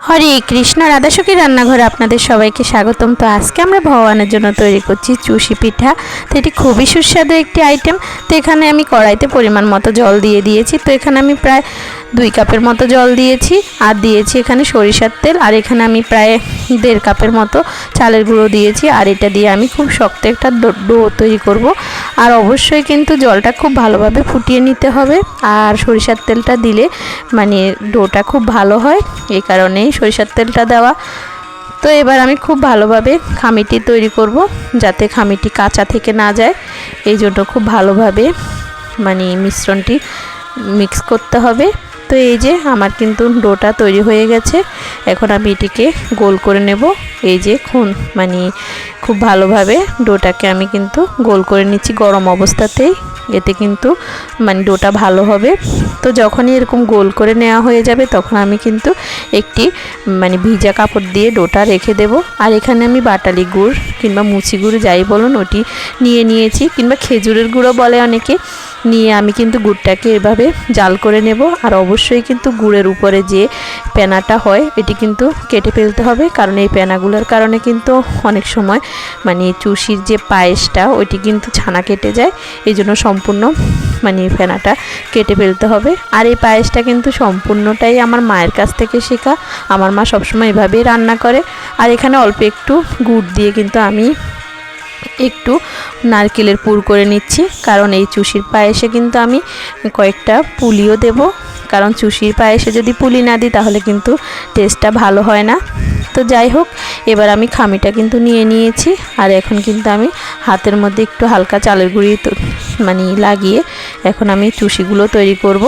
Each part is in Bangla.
হরে কৃষ্ণ রাধাসখী রান্নাঘরে আপনাদের সবাইকে স্বাগতম। তো আজকে আমরা ভগবানের জন্য তৈরি করছি চুষি পিঠা। তো এটি খুবই সুস্বাদু একটি আইটেম তো এখানে আমি কড়াইতে পরিমাণ মতো জল দিয়ে দিয়েছি। তো এখানে আমি প্রায় দুই কাপের মতো জল দিয়েছি আর দিয়েছি এখানে সরিষার তেল। আর এখানে আমি প্রায় দেড় কাপের মতো চালের গুঁড়ো দিয়েছি। আর এটা দিয়ে আমি খুব শক্ত একটা ডো- ডো তৈরি করব। আর অবশ্যই কিন্তু জলটা খুব ভালোভাবে ফুটিয়ে নিতে হবে। আর সরিষার তেলটা দিলে মানে ডোটা খুব ভালো হয়, এই কারণেই সরিষার তেলটা দেওয়া। তো এবার আমি খুব ভালোভাবে খামিটি তৈরি করব, যাতে খামিটি কাঁচা থেকে না যায়। এই জন্য খুব ভালোভাবে মানে মিশ্রণটি মিক্স করতে হবে। তো এই যে আমার কিন্তু ডোটা তৈরি হয়ে গেছে, এখন আমি এটিকে গোল করে নেব। এই যে খুন মানে খুব ভালোভাবে ডোটাকে আমি কিন্তু গোল করে নিচ্ছি গরম অবস্থাতেই। এতে কিন্তু মানে ডোটা ভালো হবে। তো যখনই এরকম গোল করে নেওয়া হয়ে যাবে, তখন আমি কিন্তু একটি মানে ভিজা কাপড় দিয়ে ডোটা রেখে দেব। আর এখানে আমি বাটালি গুড় কিংবা মুচি গুড় যাই বলুন, ওটি নিয়ে নিয়েছি। কিংবা খেজুরের গুঁড়ো বলে অনেকে। নিয়ে আমি কিন্তু গুড়টাকে এভাবে জাল করে নেব। আর অবশ্যই কিন্তু গুড়ের উপরে যে পেনাটা হয়, এটি কিন্তু কেটে ফেলতে হবে। কারণ এই পেনাগুলোর কারণে কিন্তু অনেক সময় মানে চুষির যে পায়েসটা, ওইটি কিন্তু ছানা কেটে যায়। এই জন্য সম্পূর্ণ মানে ফেনাটা কেটে ফেলতে হবে। আর এই পায়েসটা কিন্তু সম্পূর্ণটাই আমার মায়ের কাছ থেকে শেখা। আমার মা সবসময় এভাবেই রান্না করে। আর এখানে অল্প একটু গুড় দিয়ে কিন্তু আমি একটু নারকেলের পুর করে নিচ্ছি। কারণ এই চুষির পায়েসে কিন্তু আমি কয়েকটা পুলিও দেব। কারণ চুষির পায়েসে যদি পুলি না দিই, তাহলে কিন্তু টেস্টটা ভালো হয় না। তো যাই হোক, এবার আমি খামিটা কিন্তু নিয়ে নিয়েছি। আর এখন কিন্তু আমি হাতের মধ্যে একটু হালকা চালের গুঁড়ি মানে লাগিয়ে এখন আমি চুষিগুলো তৈরি করব।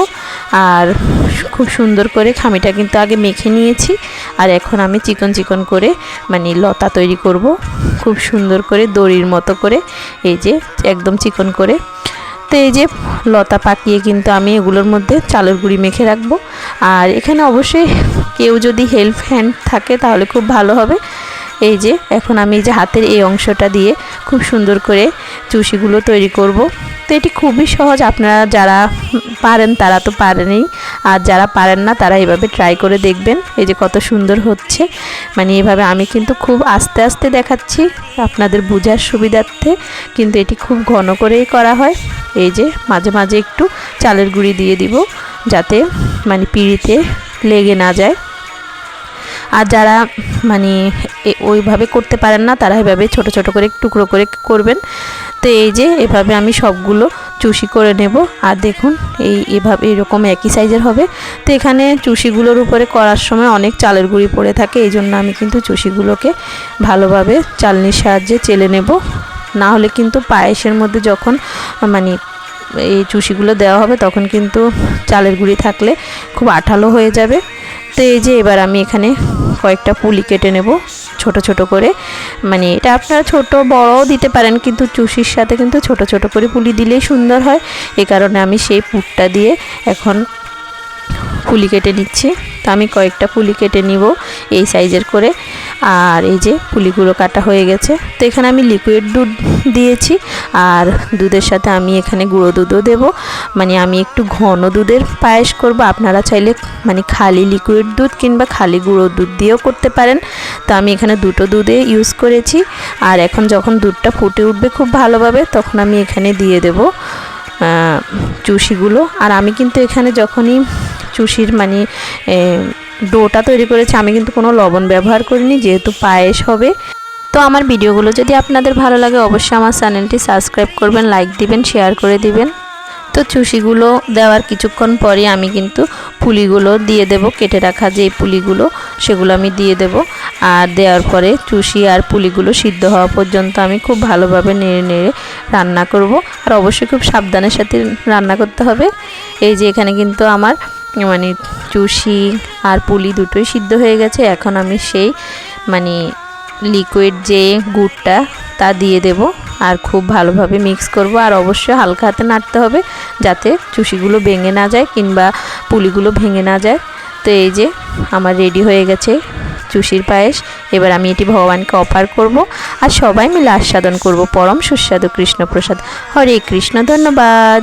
আর খুব সুন্দর করে খামিটা কিন্তু আগে মেখে নিয়েছি। আর এখন আমি চিকন চিকন করে মানে লতা তৈরি করব। খুব সুন্দর করে দড়ির মতো করে, এই যে একদম চিকন করে। তো এই যে লতা পাকিয়ে কিন্তু আমি এগুলোর মধ্যে চালের গুঁড়ি মেখে রাখব। আর এখানে অবশ্যই কেউ যদি হেল্প হ্যান্ড থাকে তাহলে খুব ভালো হবে। এই যে এখন আমি যে হাতের এই অংশটা দিয়ে খুব সুন্দর করে চুষিগুলো তৈরি করব। তো এটি খুবই সহজ। আপনারা যারা পারেন, তারা তো পারেনই। আর যারা পারেন না, তারা এভাবে ট্রাই করে দেখবেন। এই যে কত সুন্দর হচ্ছে। মানে এভাবে আমি কিন্তু খুব আস্তে আস্তে দেখাচ্ছি আপনাদের বোঝার সুবিধার্থে। কিন্তু এটি খুব ঘন করেই করা হয়। এই যে মাঝে মাঝে একটু চালের গুঁড়ি দিয়ে দিব, যাতে মানে পিঁড়িতে লেগে না যায়। আর যারা মানে ওইভাবে করতে পারেন না, তারা এভাবে ছোট ছোট করে, টুকরো করে করবেন। তো এই যে, এভাবে আমি সবগুলো চুষি করে নেব। আর দেখুন, এই, এভাবে, এরকম একই সাইজের হবে। তো এখানে চুষিগুলোর উপরে করার সময় অনেক চালের গুঁড়ি পড়ে থাকে। এই জন্য আমি কিন্তু চুষিগুলোকে ভালোভাবে চালনির সাহায্যে চেলে নেব। না হলে কিন্তু পায়েসের মধ্যে যখন মানে এই চুষিগুলো দেওয়া হবে, তখন কিন্তু চালের গুঁড়ি থাকলে খুব আঠালো হয়ে যাবে। তো এই যে, এবার আমি এখানে কয়েকটা পুলি কেটে নেব, ছোট ছোট করে। মানে এটা আপনারা ছোট বড়ও দিতে পারেন, কিন্তু চুষির সাথে কিন্তু ছোট ছোট করে পুলি দিলেই সুন্দর হয়। এ কারণে আমি সেই পুরটা দিয়ে এখন পুলি কেটে নিচ্ছি। তো আমি কয়েকটা পুলি কেটে নিব এই সাইজের করে। আর এই যে পুলিগুলো কাটা হয়ে গেছে। তো এখানে আমি লিকুইড দুধ দিয়েছি আর দুধের সাথে আমি এখানে গুঁড়ো দুধও দেব। মানে আমি একটু ঘন দুধের পায়েস করব। আপনারা চাইলে মানে খালি লিকুইড দুধ কিংবা খালি গুঁড়ো দুধ দিয়েও করতে পারেন। তো আমি এখানে দুটো দুধে ইউজ করেছি। আর এখন যখন দুধটা ফুটে উঠবে খুব ভালোভাবে, তখন আমি এখানে দিয়ে দেবো চুষিগুলো। আর আমি কিন্তু এখানে যখনই চুষির মানে ডোটা তৈরি করেছি, আমি কিন্তু কোনো লবণ ব্যবহার করিনি, যেহেতু পায়েস হবে। তো আমার ভিডিওগুলো যদি আপনাদের ভালো লাগে, অবশ্যই আমার চ্যানেলটি সাবস্ক্রাইব করবেন, লাইক দিবেন, শেয়ার করে দিবেন। তো চুষিগুলো দেওয়ার কিছুক্ষণ পরে আমি কিন্তু পুলিগুলো দিয়ে দেব, কেটে রাখা যে পুলিগুলো, সেগুলো আমি দিয়ে দেব। আর দেওয়ার পরে চুষি আর পুলিগুলো সিদ্ধ হওয়া পর্যন্ত আমি খুব ভালোভাবে নেড়ে নেড়ে রান্না করব। আর অবশ্যই খুব সাবধানের সাথে রান্না করতে হবে। এই যে এখানে কিন্তু আমার মানে চুষি আর পুলি দুটোই সিদ্ধ হয়ে গেছে। এখন আমি সেই মানে লিকুইড যে গুড়টা তা দিয়ে দেব আর খুব ভালোভাবে মিক্স করব। আর অবশ্যই হালকা হাতে নাড়তে হবে যাতে চুষিগুলো ভেঙে না যায় কিংবা পুলিগুলো ভেঙে না যায়। তো এই যে আমার রেডি হয়ে গেছে চুষির পায়েস। এবার আমি এটি ভগবানকে অফার করব আর সবাই মিলে আস্বাদন করব। পরম সুস্বাদু কৃষ্ণপ্রসাদ। হরে কৃষ্ণ, ধন্যবাদ।